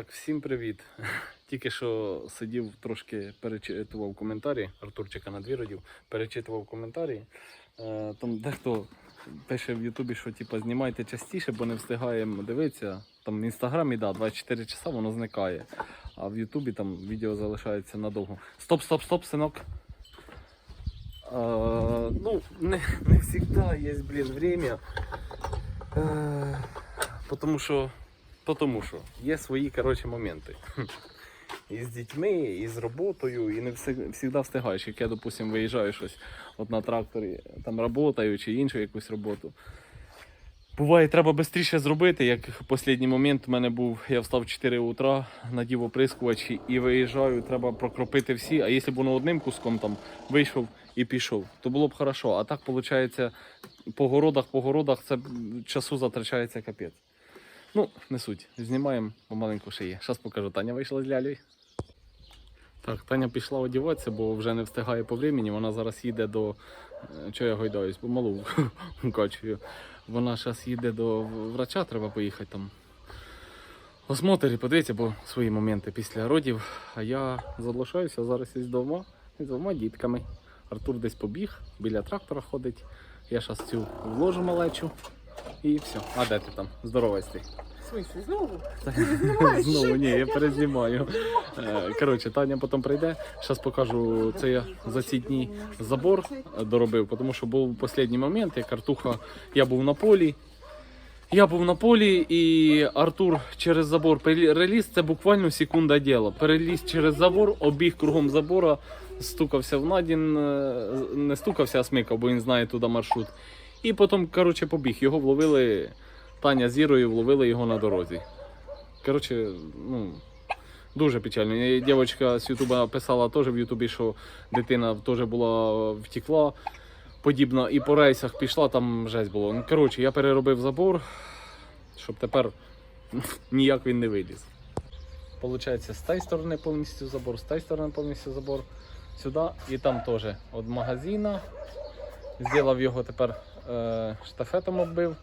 Так, всім привіт. Тільки що сидів трошки перечитував коментарі. Артурчика на дві родів, перечитував коментарі. Е, Там дехто пише в Ютубі, що типу, знімайте частіше, бо не встигаємо дивитися. Там в інстаграмі, да, 24 часа воно зникає. А в Ютубі там відео залишається надовго. Стоп, стоп, стоп, синок. Е, ну, не, не завжди є, блін, время. Е, Потому що то тому що є свої коротше, моменти. І з дітьми, і з роботою, і не завжди встигаєш. Як я, допустим, виїжджаю щось от на тракторі, там працюю чи іншу якусь роботу. Буває, треба швидше зробити, як в останній момент у мене був, я встав 4 утра, надів оприскувач і виїжджаю, треба прокропити всі. А якщо б воно одним куском там вийшов і пішов, то було б хорошо. А так, виходить, по городах, по городах це часу затрачається капець. Ну, не суть. Знімаємо помаленьку є. Зараз покажу. Таня вийшла з лялею. Так, Таня пішла одягатися, бо вже не встигає по времени. Вона зараз їде до. е, Чого я гойдаюсь, бо малу. Вона зараз їде до врача, треба поїхати там. Осмотр і подивитися, бо свої моменти після родів. А я залишаюся зараз із двома, з двома дітками. Артур десь побіг, біля трактора ходить. Я зараз цю вложу малечу і все. А де ти там? Здоровий стій. В смысле, знову? Знову ні, я перезнімаю. Е, Коротше, Таня потім прийде. Зараз покажу це я за ці дні забор доробив, тому що був останній момент, як Артуха, я був на полі. Я був на полі, і Артур через забор переліз, це буквально секунда діла. Переліз через забор, обіг кругом забора, стукався в Надін, е, не стукався, а смикав, бо він знає туди маршрут. І потім, коротше, побіг. Його вловили, Таня з Ірою вловили його на дорозі. Коротше, ну, дуже печально. І Дівчинка з Ютуба писала теж в Ютубі, що дитина теж була втекла. Подібно і по рейсах пішла, там жесть було. Ну, коротше, я переробив забор, щоб тепер ніяк він не виліз. Получається, з тієї сторони повністю забор, з тієї сторони повністю забор. Сюди і там теж від магазина. Зробив його тепер штафетом оббив.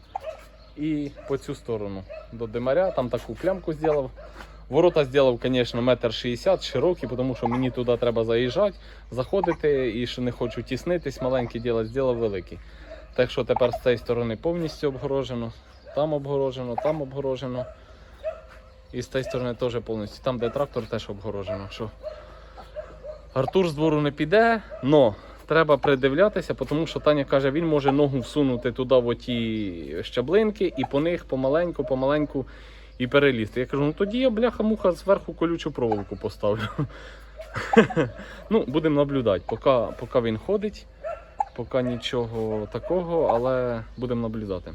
І по цю сторону до димаря, там таку плямку зробив. Ворота зробив, звісно, метр шістдесят широкі, тому що мені туди треба заїжджати, заходити і що не хочу тіснитись, маленький ділать, зробив великий. Так що тепер з цієї сторони повністю обгорожено, там обгорожено, там обгорожено. І з цієї сторони теж повністю. Там, де трактор, теж обгорожено. Що Артур з двору не піде, але треба придивлятися, тому що Таня каже, він може ногу всунути туди в оті щаблинки і по них помаленьку, помаленьку і перелізти. Я кажу, ну тоді я бляха-муха зверху колючу проволоку поставлю. ну, будемо наблюдати, поки, поки він ходить, поки нічого такого, але будемо наблюдати.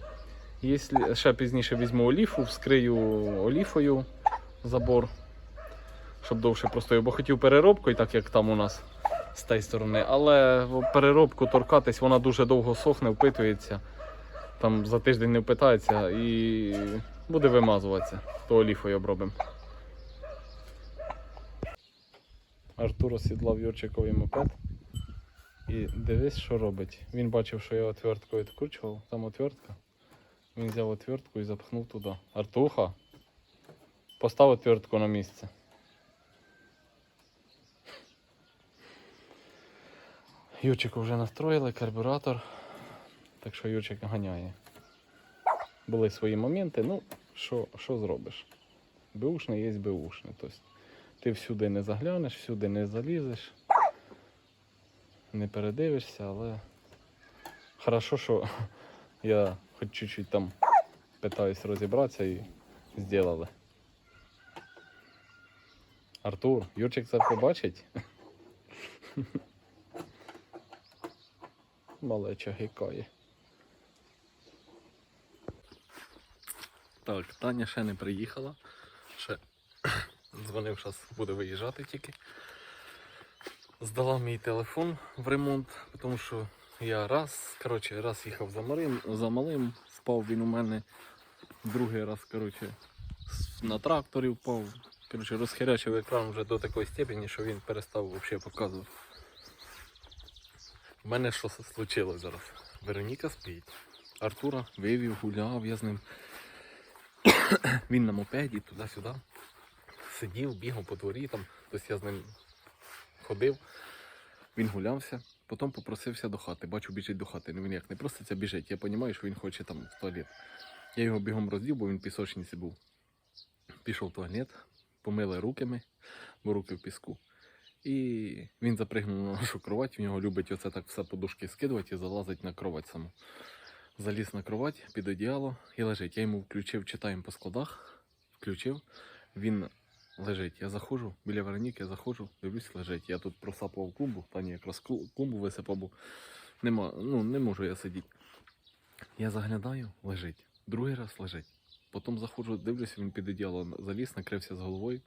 Якщо ще пізніше візьму оліфу, вскрию оліфою забор, щоб довше простояв, бо хотів переробкою, так як там у нас з тієї сторони, але переробку торкатись вона дуже довго сохне, впитується. Там за тиждень не впитається і буде вимазуватися, то оліфою обробимо. Артур осідлав Юрчиковий мопед. І дивись, що робить. Він бачив, що я отверткою відкручував, там отвертка. Він взяв отвертку і запхнув туди. Артуха, постав отвертку на місце. Юрчику вже настроїли, карбюратор. Так що Юрчик ганяє. Були свої моменти, ну, що, зробиш? Беушне є беушне. Тобто ти всюди не заглянеш, всюди не залізеш, не передивишся, але хорошо, що я хоч чуть-чуть там питаюсь розібратися і зробили. Артур, Юрчик це побачить. Малеча гикає. Так, Таня ще не приїхала. Ще дзвонив, зараз буде виїжджати тільки. Здала мій телефон в ремонт, тому що я раз, коротше, раз їхав за малим, за малим, впав він у мене. Другий раз, коротше, на тракторі впав. Коротше, розхерячив екран вже до такої степені, що він перестав взагалі показувати. У мене що случилось зараз? Вероніка спить. Артура вивів, гуляв, я з ним. Він на мопеді туди-сюди. сидів, бігав по дворі там, тобто я з ним ходив, він гулявся, потім попросився до хати. Бачу, біжить до хати. Ну він як не проситься біжить. Я розумію, що він хоче там в туалет. Я його бігом роздів, бо він в пісочниці був. Пішов в туалет, помили руками, бо руки в піску. І він запригнув на нашу кровать, в нього любить оце так все подушки скидувати і залазить на кровать саму. Заліз на кровать під одіяло і лежить. Я йому включив, читаємо по складах, включив. Він лежить. Я заходжу, біля Вероніки заходжу, дивлюсь, лежить. Я тут просапував клумбу, Тані якраз клу- клумбу висипав, бо нема, ну, не можу я сидіти. Я заглядаю, лежить. Другий раз лежить. Потім заходжу, дивлюся, він під одіяло заліз, накрився з головою.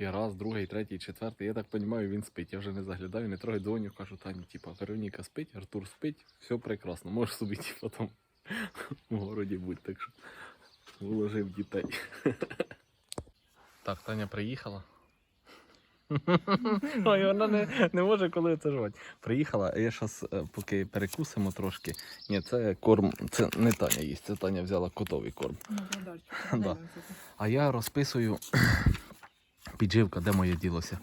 Я раз, другий, третій, четвертий. Я так розумію, він спить. Я вже не заглядаю, не трогаю дзвоню, кажу, Тані, типа, Вероніка спить, Артур спить, все прекрасно. Можеш собі типа, там в городі бути, так що вложив дітей. Так, Таня приїхала. Ой, вона не, не може коли це жувати. Приїхала, а я зараз поки перекусимо трошки. Ні, це корм, це не Таня їсть, це Таня взяла котовий корм. Да. А я розписую підживка, де моє ділося.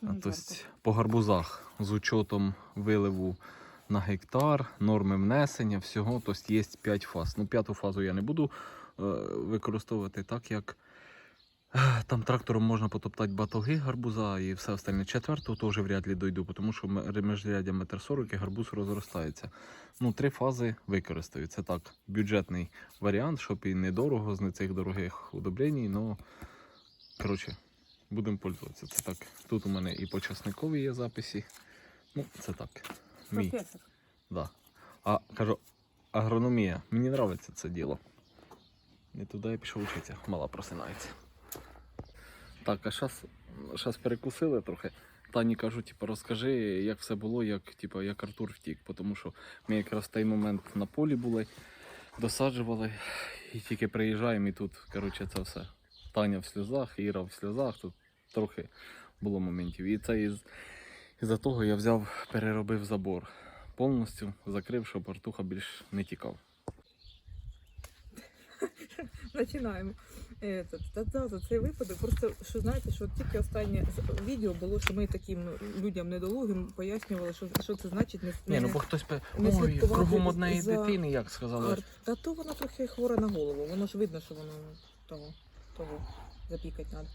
Тобто по гарбузах з учетом виливу на гектар, норми внесення, всього, тобто є 5 фаз. Ну, п'яту фазу я не буду е, використовувати, так як е, там трактором можна потоптати батоги гарбуза і все остальне. Четверту теж вряд ли дойду, тому що м- міжряддя метр сорок і гарбуз розростається. Ну, три фази використаю. Це так, бюджетний варіант, щоб і недорого з не цих дорогих удобрень, але коротше, будемо пользуватися. Це так. Тут у мене і по часникові є записи. Ну, це так. Мій. Професор. Да. А кажу, агрономія. Мені подобається це діло. Не туди я пішов вчитися, мала просинається. Так, а зараз перекусили трохи. Тані кажу, типу, розкажи, як все було, як, типу, як Артур втік. Тому що ми якраз в той момент на полі були, досаджували, і тільки приїжджаємо, і тут, коротше, це все. Таня в сльозах, Іра в сльозах, тут трохи було моментів. І це із, із-за того я взяв, переробив забор повністю закрив, щоб Артуха більш не тікав. Починаємо. Та, та, цей випадок. Просто що знаєте, що тільки останнє відео було, що ми таким людям недолугим пояснювали, що, що це значить не, Ні, ну бо хтось пе. не Ой, кругом однієї за- дитини, як сказали. Та то вона трохи хвора на голову. Воно ж видно, що воно того, того запікати треба.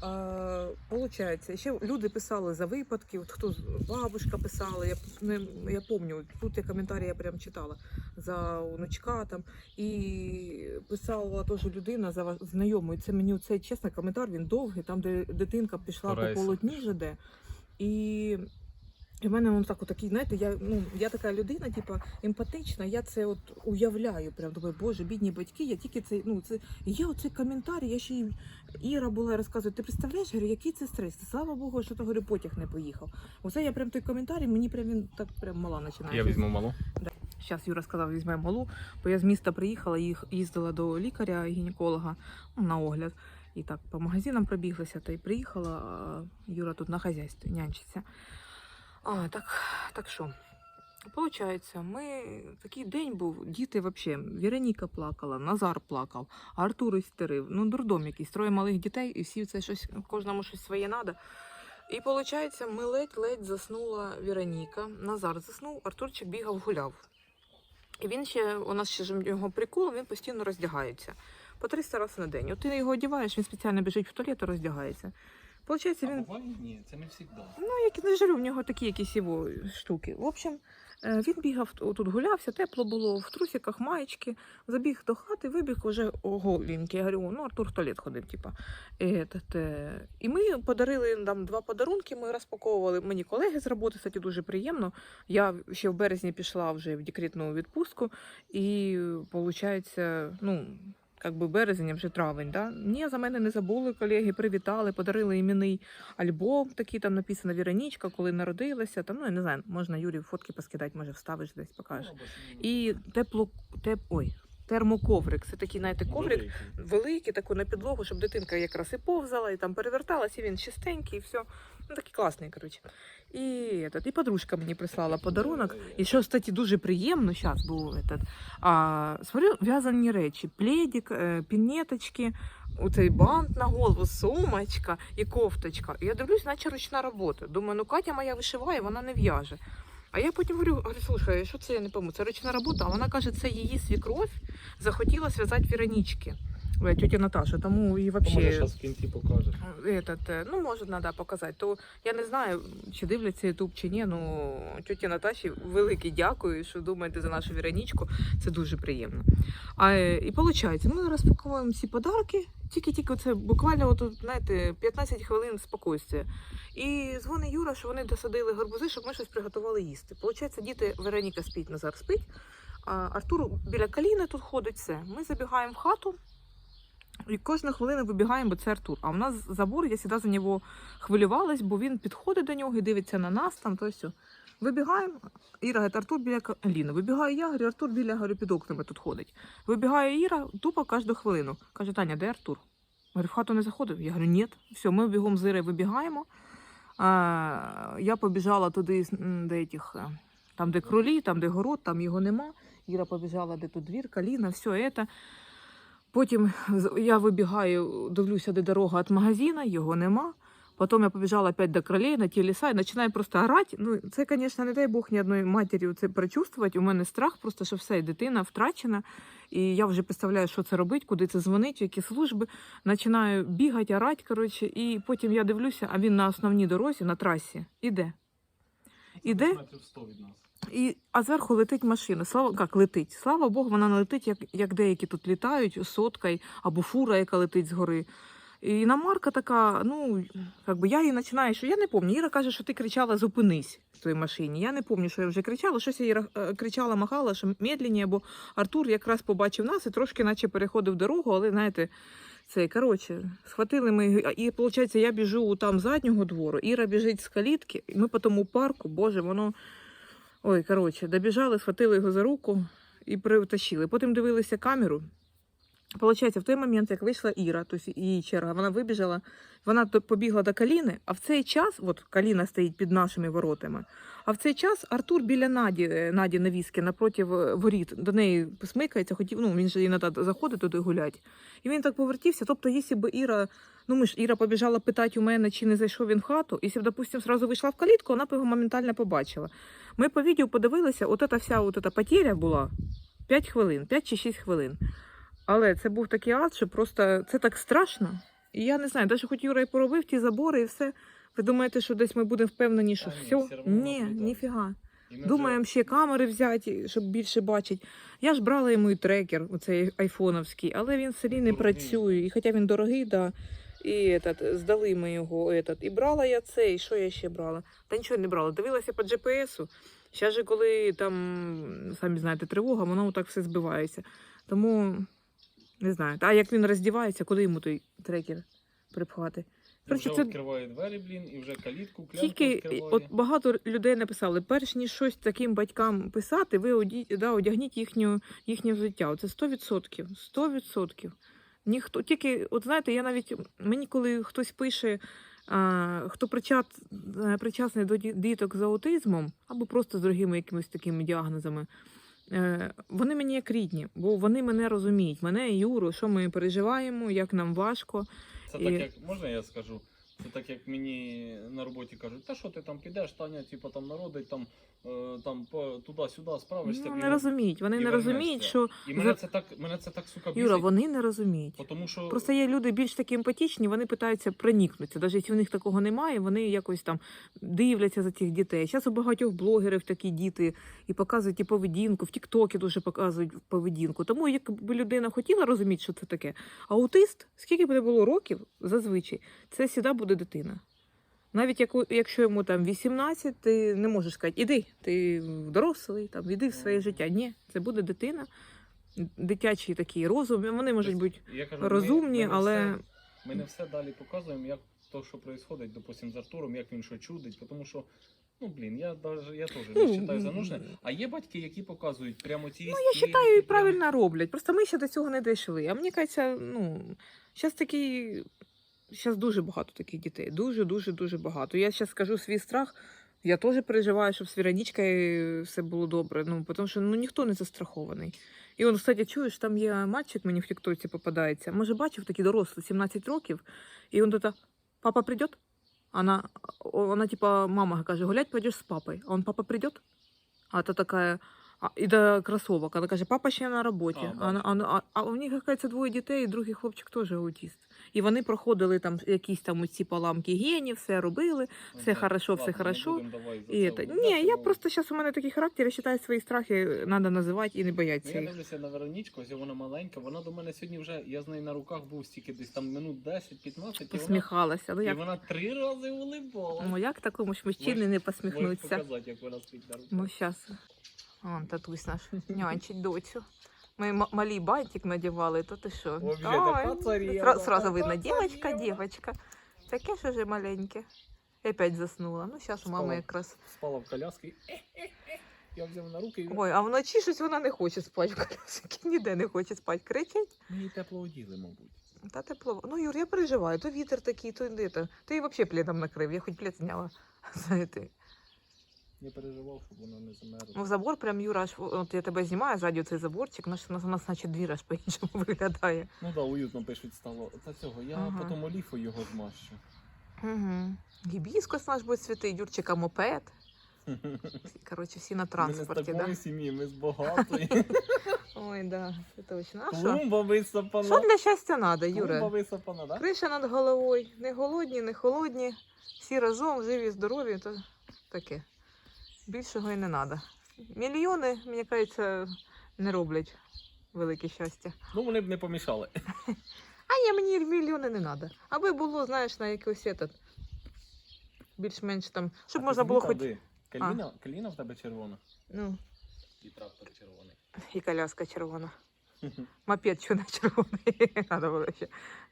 А, получається, ще люди писали за випадки, от хто бабушка писала, я не я пам'ятаю, тут я коментарі я прям читала за онучка там. І писала теж людина за знайомою. Це мені цей чесно коментар, він довгий, там, де дитинка пішла Порайся. по полотні ЖД. І і в мене воно так, такий, знаєте, я, ну, я така людина, типа, емпатична, я це от уявляю, прям думаю, боже, бідні батьки, я тільки цей, ну, це, є оцей коментар, я ще й Іра була розказує, ти представляєш, говорю, який це стрес? Слава Богу, що то говорю, потяг не поїхав. Оце я прям той коментар, і мені прям він так прям мала починає. Я візьму малу. Зараз Юра сказав, візьмемо малу, бо я з міста приїхала, їх їздила до лікаря, гінеколога ну, на огляд. І так по магазинам пробіглася, та й приїхала. а Юра тут на хазяйстві нянчиться. А, так, так що? Получається, ми такий день був, діти взагалі, Вероніка плакала, Назар плакав, Артур істерив. Ну, дурдом якийсь, троє малих дітей, і всі це щось, кожному щось своє треба. І виходить, ми ледь-ледь заснула Вероніка, Назар заснув, Артурчик бігав, гуляв. І він ще, у нас ще ж його прикол, він постійно роздягається. По 300 разів на день. От ти його одягаєш, він спеціально біжить в туалет і роздягається. Получається, він Ні, це не завжди. Ну, як не жарю, в нього такі якісь його штуки. В общем, е, він бігав тут гулявся, тепло було в трусиках, маєчки, забіг до хати, вибіг уже голенький. Я говорю, ну Артур в туалет ходив, типа. І, е, ми подарили нам два подарунки. Ми розпаковували мені колеги з роботи, кстати, дуже приємно. Я ще в березні пішла вже в декретну відпустку, і виходить, ну. Як би березень, а вже травень, да? Ні, за мене не забули колеги, привітали, подарили іменний альбом, такий там написано Віронічка, коли народилася. Там, ну я не знаю, можна Юрі фотки поскидати, може вставиш десь покажеш. І тепло, теп, ой, термоковрик. Це такий, знаєте, коврик великий, такий на підлогу, щоб дитинка якраз і повзала, і там переверталась, і він чистенький, і все. Ну, такий класний, коротше. І, і подружка мені прислала подарунок. І що, кстати, дуже приємно, зараз був этот, а, смотрю, в'язані речі, пледик, е, пінеточки, оцей бант на голову, сумочка і кофточка. І я дивлюсь, наче ручна робота. Думаю, ну Катя моя вишиває, вона не в'яже. А я потім говорю, говорю, слушай, що це я не пойму, це ручна робота, а вона каже, це її свікровь захотіла зв'язати Веронічки. Тетя Наташа, тому і Може, взагалі зараз в кінці покажеш. этот, е, ну, може, треба показати. То я не знаю, чи дивляться Ютуб чи ні. Ну, тьоті Наташі велике дякую, що думаєте за нашу Віронічку. Це дуже приємно. А, е, і виходить, ми розпаковуємо ці подарки, тільки-тільки це буквально от, от, знаєте, 15 хвилин спокійствия. І дзвонить Юра, що вони досадили гарбузи, щоб ми щось приготували їсти. Получається, діти Вероніка спить, Назар спить. А Артур біля каліни тут ходить все. Ми забігаємо в хату. І кожну хвилину вибігаємо, бо це Артур. А в нас забор, я завжди за нього хвилювалась, бо він підходить до нього і дивиться на нас там, то все. Вибігаємо, Іра говорить, Артур біля Аліни. Вибігаю я, говорю, Артур біля говорю, під окнами тут ходить. Вибігає Іра, тупо кожну хвилину. Каже, Таня, де Артур? Говорю, в хату не заходив? Я говорю, ні. Все, ми бігом з Ірою вибігаємо. А, я побіжала туди, де этих, е, там, де кролі, там, де город, там його нема. Іра побіжала, де тут двір, каліна, все це. Потім я вибігаю, дивлюся, де дорога від магазина, його нема. Потім я побіжала опять до кролей на ті ліса і починаю просто орати. Ну, це, звісно, не дай Бог ні одної матері це прочувствувати. У мене страх, просто що все, дитина втрачена. І я вже представляю, що це робить, куди це дзвонить, які служби. Починаю бігати, орати, коротше, і потім я дивлюся, а він на основній дорозі, на трасі, іде. Іде? Метрів 100 від нас. І, а зверху летить машина. Слава як летить. Слава Богу, вона не летить, як, як деякі тут літають, соткою, або фура, яка летить згори. І іномарка така, ну, як би я її починаю, що я не пам'ятаю. Іра каже, що ти кричала зупинись в той машині. Я не пам'ятаю, що я вже кричала. Щось я Іра е, кричала, махала, що медленні, бо Артур якраз побачив нас і трошки наче переходив дорогу, але знаєте. Це, коротше, схватили ми, і, виходить, я біжу там заднього двору, Іра біжить з калітки, і ми потім у парку, боже, воно Ой, коротше, добіжали, схватили його за руку і притащили. Потім дивилися камеру. Получається, в той момент, як вийшла Іра, тобто її черга, вона вибіжала, вона побігла до Каліни, а в цей час, от Каліна стоїть під нашими воротами, а в цей час Артур біля Наді, е, Наді Навіски, напроти е, воріт, до неї смикається, хотів, ну він же іноді заходить туди гулять. І він так повертівся. Тобто, якщо б Іра, ну ми ж Іра побіжала питати у мене, чи не зайшов він в хату, якщо б, допустим, зразу вийшла в калітку, вона б його моментально побачила. Ми по відео подивилися, от ця вся от ця потеря була 5 хвилин, 5 чи 6 хвилин. Але це був такий ад, що просто це так страшно. І я не знаю, навіть хоч Юра і поробив ті забори і все. Ви думаєте, що десь ми будемо впевнені, що все? все Ні, ніфіга. Думаємо ще камери взяти, щоб більше бачити. Я ж брала йому і трекер, оцей айфоновський, але він в селі не Дорогий. працює. І хоча він дорогий, да. І этот, здали ми його. Этот. І брала я цей, що я ще брала? Та нічого не брала. Дивилася по GPS-у. Зараз же, коли там, самі знаєте, тривога, воно так все збивається. Тому не знаю. А як він роздівається, куди йому той трекер припхати? Вже це відкриває двері, блін, і вже калітку, клямку тільки відкриває. от багато людей написали, перш ніж щось таким батькам писати, ви оді, да, одягніть їхню, їхнє життя. Це 100%. 100%. Ніхто, тільки, от знаєте, я навіть мені, коли хтось пише, а, хто причат, е, причасний до ді- діток з аутизмом, або просто з другими якимись такими діагнозами, е, вони мені як рідні, бо вони мене розуміють, мене Юру, що ми переживаємо, як нам важко. Це і- так, як можна я скажу? Це так, як мені на роботі кажуть, та що ти там підеш, Таня, типу там народить, там, е, там туди-сюди справишся. Ну, не розуміють. Вони не розуміють, що І мене це так, мене це так сука бісить. Юра, вони не розуміють. Тому що Просто є люди більш такі емпатічні, вони питаються проникнутися. Навіть якщо в них такого немає, вони якось там дивляться за цих дітей. Зараз у багатьох блогерів такі діти і показують і поведінку, в Тіктокі дуже показують поведінку. Тому якби людина хотіла розуміти, що це таке. Аутист, скільки б не було років, зазвичай, це завжди буде дитина. Навіть яку- якщо йому там 18, ти не можеш сказати, іди, ти дорослий, там, іди в своє життя. Ні, це буде дитина, дитячий такий розум. Вони можуть Тобто, бути я кажу, розумні, ми не але все, ми не все далі показуємо, як то, що відбувається, допустим, з Артуром, як він що чудить, тому що. Ну, блін, я даже я теж Ну, не вважаю за нужне. А є батьки, які показують прямо ці Ну, я вважаю, і правильно роблять. Просто ми ще до цього не дійшли. А мені кажеться, ну, зараз такий зараз дуже багато таких дітей. Дуже, дуже, дуже багато. Я зараз скажу свій страх. Я теж переживаю, щоб з Віронічкою все було добре. Ну, тому що ну, ніхто не застрахований. І он, кстати, чуєш, там є мальчик, мені в Тіктоці попадається. Може, бачив такий дорослий, 17 років, і він тут, папа прийде? Она, она типа, мама каже, гулять пойдешь с папой. А он, папа придет? А та такая, а, і до кросовок. Вона каже, папа ще на роботі. А, А, а, а, а у них, оказується, двоє дітей, і другий хлопчик теж аутіст. І вони проходили там якісь там ці поламки генів, все робили. Все хорошо, все хорошо. І це. Ні, я просто зараз у мене такий характер, я вважаю, свої страхи треба називати і не Ну, я дивлюся на Веронічку, ось вона маленька, вона до мене сьогодні вже, я з нею на руках був стільки десь там минут 10-15, і вона, Посміхалася. Ну і вона три рази улибала. ну, як такому ж мужчині не Можеш показати, як вона стоїть на руках. Ну, сейчас. Вон татусь наш нянчить доцю. Ми малий бантик надівали, то ти що? Ой, Сразу видно, дівочка, царєва. дівочка. Таке ж уже маленьке. І опять заснула. Ну, зараз у мами якраз. Спала в коляскі. Я взяв на руки і Ой, а вночі щось вона не хоче спати в коляскі, ніде не хоче спати. Кричить. Ми її тепло оділи, мабуть. Та тепло. Ну, Юр, я переживаю, то вітер такий, то. Ти її взагалі пледом накрив, я хоч плед зняла. Знаєте. Я переживав, щоб вона не замерзла. Ну, забор прям Юра, аж, от я тебе знімаю ззаді цей заборчик, наш, у нас, наче двір аж по-іншому виглядає. Ну так, да, уютно пишуть стало. Та цього, я Ага. потім оліфу його змащу. Угу. Гібіскус наш буде цвіти, Юрчика мопед. Коротше, всі на Ми не з транспорті, такої да? сім'ї, ми з багатої. Ой, да, це точно. А що? Клумба. Що для щастя треба, Клумба Юра? висапана, так? Криша над головою. Не голодні, не холодні. Всі разом, живі, здорові, то таке. Більшого і не треба. Мільйони, мені кажеться, не роблять велике щастя. Ну вони б не помішали. А ні, мені мільйони не треба. Аби було, знаєш, на якийсь этот, більш-менш там, щоб А можна було хоч. Каліна, каліна в тебе червона. Ну, І трактор червоний. і коляска червона. Мопед не червоний. Надо було ще.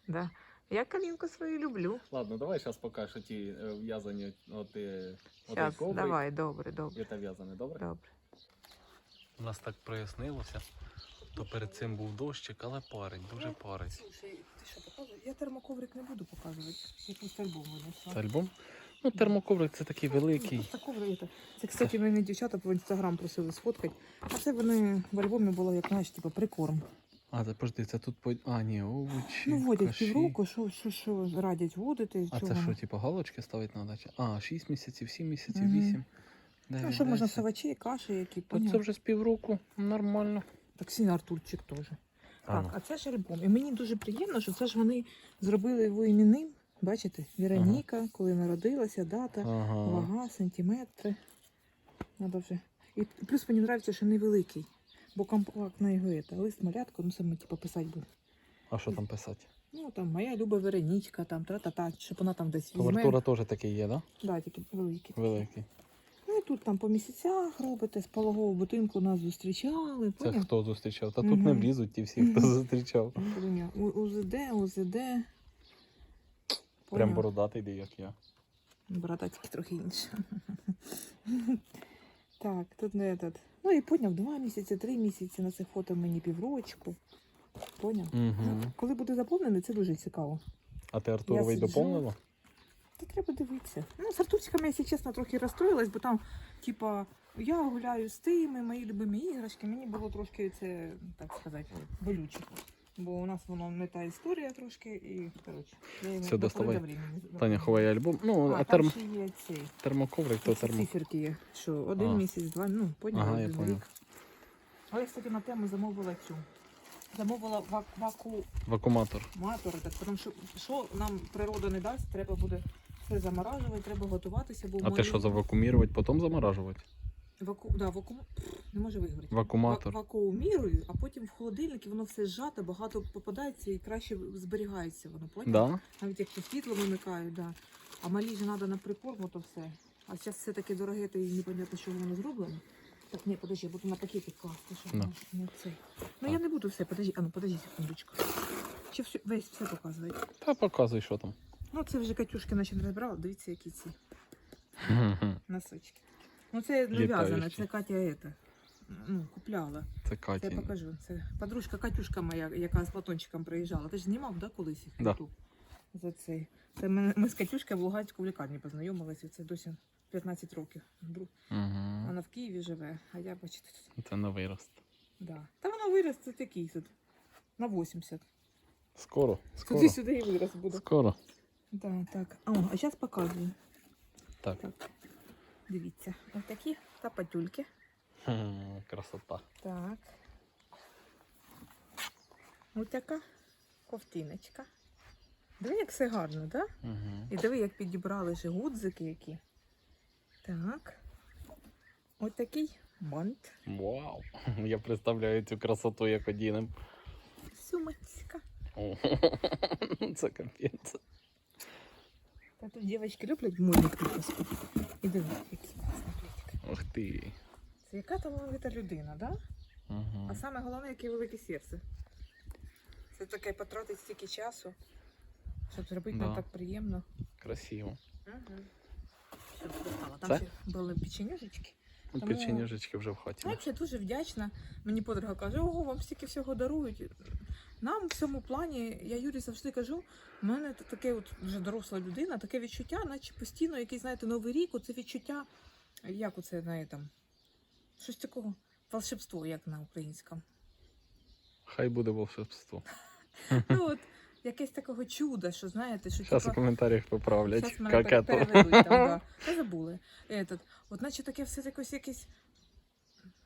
Да. Я калінку свою люблю. Ладно, давай зараз покажу ті е, в'язані от, е, Зараз, коврик. давай, добре, добре, те в'язане, добре? добре. У нас так прояснилося. То перед цим був дощик, але парень, дуже парить. Слушай, ти що показуєш? Я термоковрик не буду показувати. Якийсь альбом винесла. Це альбом? Ну, термоковрик це такий великий. Просто коврик. це. Це, кстати, мене дівчата по інстаграм просили сфоткати. А це вони в альбомі було, як знаєш, типу, прикорм. А, це подожди, це тут по. А, ні, овочі. Ну, водять каші. півроку, що, що, що радять водити. А чого це що, типу, галочки ставити треба? А, 6 місяців, 7 місяців, Мгм. 8. Ну, що можна савачі, каші, які То це вже з півроку, нормально. Так син Артурчик теж. Так, ну. а це ж альбом. І мені дуже приємно, що це ж вони зробили його іменним. Бачите, Вероніка, коли народилася, дата, Ага. вага, сантиметри. Надо вже. І плюс мені подобається, що невеликий. Бо компактна його це, лист малятку, ну саме типу писати буде. А що там писати? Ну там моя люба Веронічка, там та-та-та, щоб вона там десь візьме. Овертура теж такий є, да? Да, тільки великий. Великий. Ну і тут там по місяцях робите, з пологового будинку нас зустрічали. Це поняв? хто зустрічав? Та тут не влізуть ті всі, хто зустрічав. У- УЗД, УЗД. Прям бородатий, де як я. Тільки трохи інше. так, тут не этот. Ну і поняв, два місяці, три місяці на цих фото мені піврочку. Поняв? Угу. Коли буде заповнений, це дуже цікаво. А ти Артуровий сиджу. доповнила? Та треба дивитися. Ну, з Артурчиками, якщо чесно, трохи розстроїлась, бо там, типа, я гуляю з тими, мої любимі іграшки. Мені було трошки це, так сказати, болюче. Бо у нас воно не та історія трошки, і коротше, Все, доставай. Таня ховає альбом. Ну, А, а, терм... ще є цей. термоковрик, то термо. циферки є. Що, один А. місяць, два, ну, поняла, Ага, я один понял. рік. А я, кстати, на тему замовила цю. Замовила вак вакууматор, Вакууматор. так, тому що, що нам природа не дасть, треба буде все заморажувати, треба готуватися, бо А ти що, завакуумірувати, потім заморажувати? Ваку... Да, вакуум... Не може виговорити. Вакууматор. Ва- Вакуумірую, а потім в холодильник і воно все зжато, багато попадається і краще зберігається воно, поняв? Да? Навіть якщо світло вимикають, да. А малі ж треба на прикорму, то все. А зараз все таке дороге, то і непонятно, що воно зроблено. Так, ні, подожди, я буду на пакети класти, щоб Да. воно не цей. Ну я не буду все, подожди, а ну подожди секундочку. Чи все, весь все показує? Та показуй, що там. Ну це вже Катюшки наче не розбирала, дивіться, які ці носочки. Ну це не в'язане, це Катя ета, ну, купляла. Це Це я покажу. Це подружка Катюшка моя, яка з Платончиком приїжджала. Ти ж знімав, да, колись їх? Да. За цей. Це ми, ми з Катюшкою в Луганську в лікарні познайомилися. Це досі 15 років. Друг. Угу. Вона в Києві живе, а я бачите. Це на вирост. Да. Та вона вирос, це такий тут. На 80. Скоро. Скоро. Туди сюди і вирос буде. Скоро. Да, так. О, а зараз показую. Так. Так. Дивіться. Ось такі тапатюльки. Красота. Так. Ось така ковтиночка. Диви, як все гарно, так? Да? Угу. І диви, як підібрали ще гудзики які. Так. Ось такий бант. Вау. Я представляю цю красоту, як одінем. Сумочка. Це капець. Та тут дівчатки люблять модні підписки. І диви, які. Ух ти. Це яка талановита людина, да? Угу. А саме головне, яке велике серце. Це таке потратить стільки часу, щоб зробити нам так приємно. Красиво. Угу. Щоб достала. Там Це? ще були печенюжечки. Ну, Тому- Печенюжечки вже в хаті. Я взагалі дуже вдячна. Мені подруга каже, ого, вам стільки всього дарують. Нам в цьому плані, я Юрі завжди кажу, в мене таке от вже доросла людина, таке відчуття, наче постійно якийсь, знаєте, новий рік, оце відчуття, як оце, знаєте, там, щось такого, волшебство, як на українському. Хай буде волшебство. Ну от, якесь такого чуда, що знаєте, що Зараз у коментарях поправлять. Щас мене переведуть там, да. Та забули. Этот, от наче таке все якось якесь,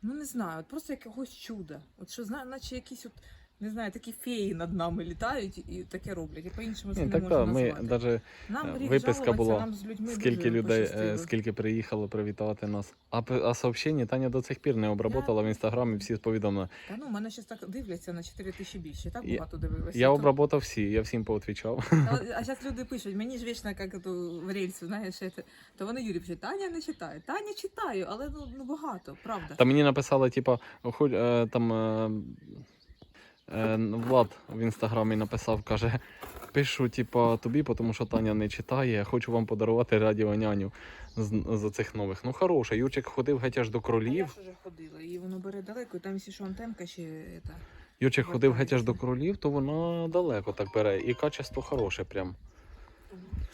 ну не знаю, от просто якогось чуда. От що наче якісь от, не знаю, такі феї над нами літають і таке роблять. І по-іншому це не так можна ми назвати. навіть Нам е, виписка була, нам з людьми скільки людей, е, пощастило. скільки приїхало привітати нас. А, а сообщення Таня до цих пір не обработала в інстаграмі, всі повідомили. Та ну, мене зараз так дивляться на 4 тисячі більше. Так багато дивилися. Я обработав всі, я всім поотвічав. А, а зараз люди пишуть, мені ж вічно як то в рельсу, знаєш, це, то вони Юрі пишуть, Таня не читає. Таня читаю, але ну, ну багато, правда. Та мені написали, типа, хоч е, там е, Влад в інстаграмі написав, каже. Пишу, типа, тобі, тому що Таня не читає, хочу вам подарувати радіоняню з, з цих нових. Ну, хороше, Юрчик ходив геть аж до я кролів. ж уже ходила, і воно бере далеко, і там якщо що антенка ще это, Юрчик ходив геть аж до кролів, то вона далеко так бере. І качество хороше прям.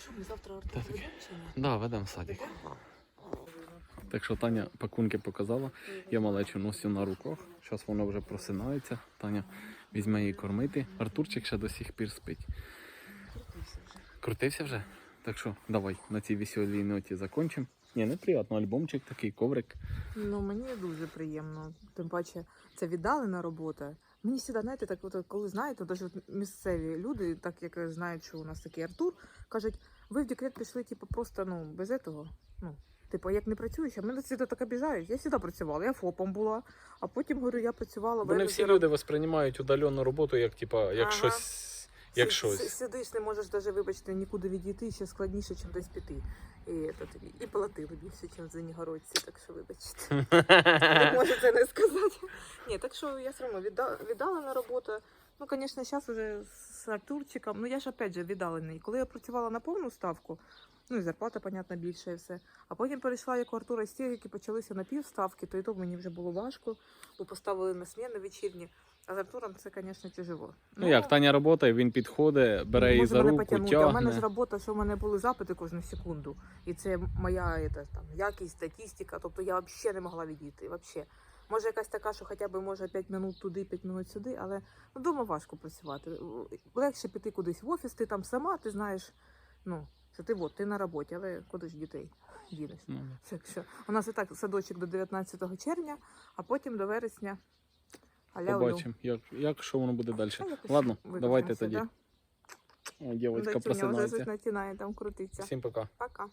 Що ми завтра Та таке. ведемо чи ні? Да, ведемо в садик. Так що Таня пакунки показала. Я малечу носю на руках. Зараз вона вже просинається. Таня візьме її кормити. Артурчик ще до сих пір спить. Крутився вже? Так що давай на цій веселій ноті закончимо. Ні, неприємно, альбомчик такий, коврик. Ну мені дуже приємно. Тим паче, це віддалена робота. Мені завжди, знаєте, так от коли знаєте, навіть от місцеві люди, так як знають, що у нас такий Артур, кажуть, ви в декрет пішли, типу, просто ну без этого. Ну, типу, як не працюєш, а мене завжди так обіжають. Я завжди працювала, я ФОПом була, а потім говорю, я працювала Бо не всі люди сприймають удалену роботу як, типа, як Ага. щось. Як Си- щось. си- Сидиш, не можеш навіть, вибачте, нікуди відійти, ще складніше, ніж десь піти. І, этот, і платили більше, ніж в Звенігородці, так що вибачте. Не можу це не сказати. Ні, так що я все одно відда, віддалена робота. Ну, звісно, зараз вже з Артурчиком. Ну я ж опять же віддалений. Коли я працювала на повну ставку, ну і зарплата, понятно, більша і все. А потім перейшла, як у Артура істерики почалися на півставки, то і то мені вже було важко, бо поставили на сміни вечірні. А з Артуром це, звісно, тяжело. Ну як Таня працює, він підходить, бере її за мене руку, потягнути. А в мене ж робота, що в мене були запити кожну секунду. І це моя ета, там, якість, статистика. Тобто я взагалі не могла відійти. Вообще. Може, якась така, що хоча б може 5 минут туди, 5 минут сюди, але ну, вдома важко працювати. Легше піти кудись в офіс, ти там сама, ти знаєш, ну, що ти от, ти на роботі, але куди ж дітей дінеш. Ну, Так що у нас і так садочок до 19 червня, а потім до вересня. Аля Побачимо, як, як що воно буде далі. Ну, Ладно, давайте тоді. да? О, щось просинається. Всім пока. Пока.